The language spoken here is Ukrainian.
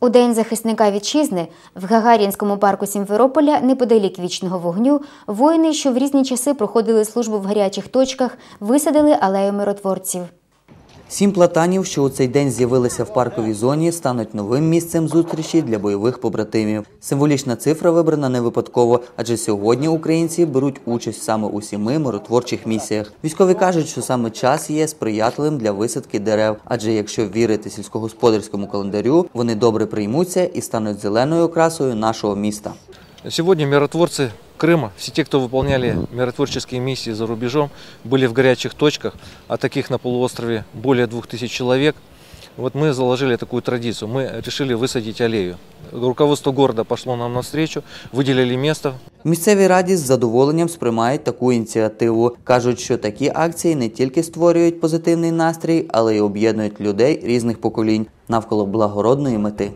У День захисника вітчизни в Гагарінському парку Сімферополя, неподалік вічного вогню, воїни, що в різні часи проходили службу в гарячих точках, висадили алею миротворців. Сім платанів, що у цей день з'явилися в парковій зоні, стануть новим місцем зустрічі для бойових побратимів. Символічна цифра вибрана не випадково, адже сьогодні українці беруть участь саме у сіми миротворчих місіях. Військові кажуть, що саме час є сприятливим для висадки дерев, адже якщо вірити сільськогосподарському календарю, вони добре приймуться і стануть зеленою окрасою нашого міста. Сегодня миротворцы Крыма, все те, кто выполняли миротворческие миссии за рубежом, были в горячих точках, а таких на полуострове более 2000 человек. Вот мы заложили такую традицию, мы решили высадить аллею. Руководство города пошло нам навстречу, выделили место. В місцевій раді з задоволенням сприймають таку ініціативу. кажуть, що такі акції не тільки створюють позитивний настрій, але й об'єднують людей різних поколінь навколо благородної мети.